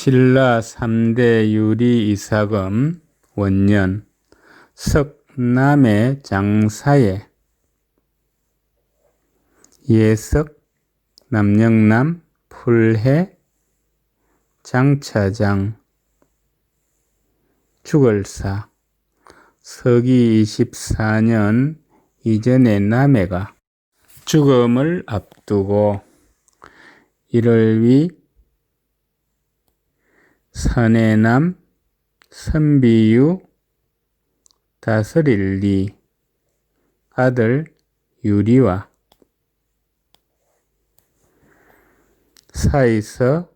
신라 3대 유리 이삭음 원년 석남의 장사에 예석 남영남 풀해 장차장 죽을사 서기 24년 이전의 남해가 죽음을 앞두고 이를 위 선해남 선비유 다스릴리 아들 유리와 사이서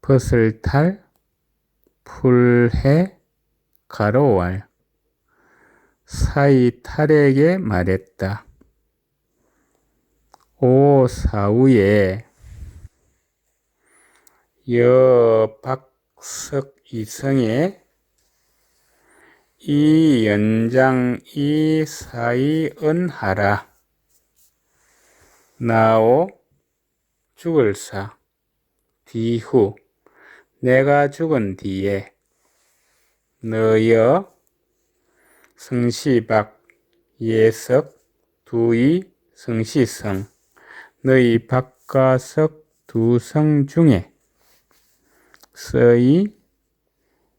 벗을탈 풀해 가로왈 사이 탈에게 말했다. 오 사우에 여박석 이성의 이 연장 이 사이 은하라. 나오 죽을사. 뒤후 내가 죽은 뒤에 너여 성시박 예석 두이 성시성 너희 박가석 두 성 중에 서이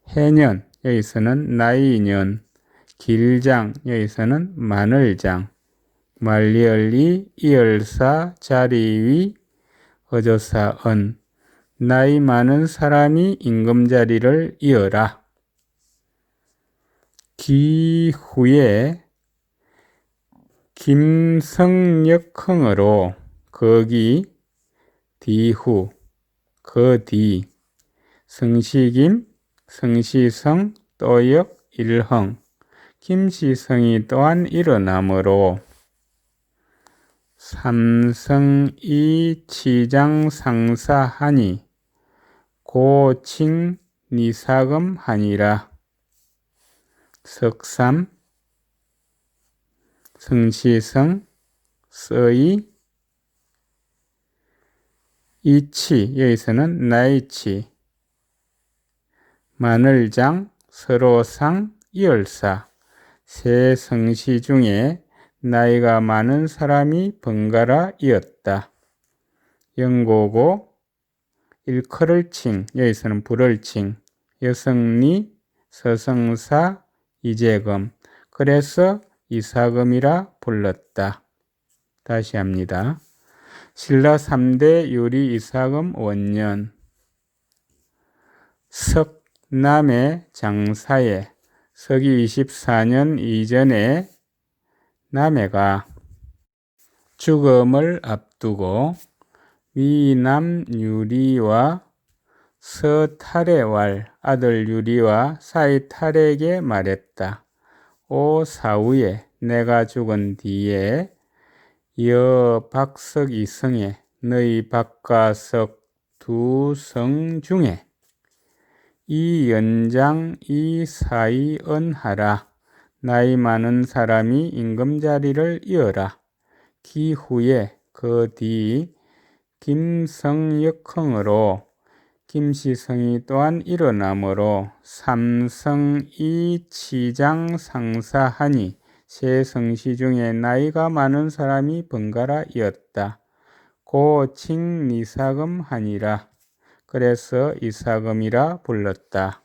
해년 여기서는 나이년 길장 여기서는 마늘장 말리얼리 이열사 자리위 어조사은 나이 많은 사람이 임금자리를 이어라. 기후에 김성역흥으로 거기 뒤후 그뒤 성시김 성시성 또역 일흥 김시성이 또한 일어나므로 삼성이 치장 상사하니 고칭 니사금 하니라. 석삼 성시성 서이 이치 여기서는 나이치 마늘장 서로상 이열사 세 성시 중에 나이가 많은 사람이 번갈아 이었다. 영고고 일컬을 칭 여기서는 불을 칭 여성리 서성사 이재금 그래서 이사금이라 불렀다. 다시 합니다. 신라 3대 요리 이사금 원년 석 남의 장사에 서기 24년 이전에 남해가 죽음을 앞두고 위남 유리와 서탈의 왈 아들 유리와 사이탈에게 말했다. 오 사우에 내가 죽은 뒤에 여 박석 이성에 너희 박가석 두 성 중에 이 연장 이 사이 은하라 나이 많은 사람이 임금 자리를 이어라 기후에 그 뒤 김성역흥으로 김시성이 또한 일어나므로 삼성이 치장 상사하니 세 성시 중에 나이가 많은 사람이 번갈아 이었다. 고칭 니사금 하니라. 그래서 이사금이라 불렀다.